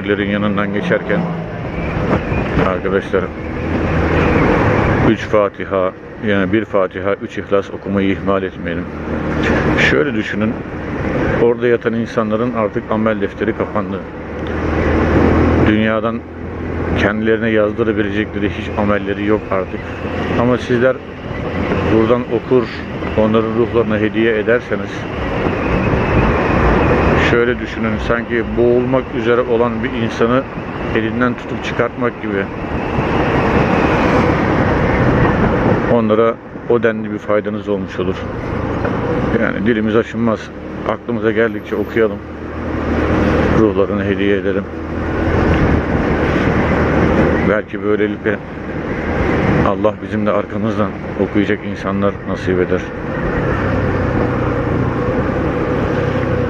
kabirlerin yanından geçerken arkadaşlar 3 Fatiha yani bir Fatiha, 3 İhlas okumayı ihmal etmeyelim. Şöyle düşünün. Orada yatan insanların artık amel defteri kapandı. Dünyadan kendilerine yazdırabilecekleri hiç amelleri yok artık. Ama sizler buradan okur, onların ruhlarına hediye ederseniz şöyle düşünün sanki boğulmak üzere olan bir insanı elinden tutup çıkartmak gibi onlara o denli bir faydanız olmuş olur. Yani dilimiz aşınmaz. Aklımıza geldikçe okuyalım. Ruhlarını hediye edelim. Belki böylelikle Allah bizim de arkamızdan okuyacak insanlar nasip eder.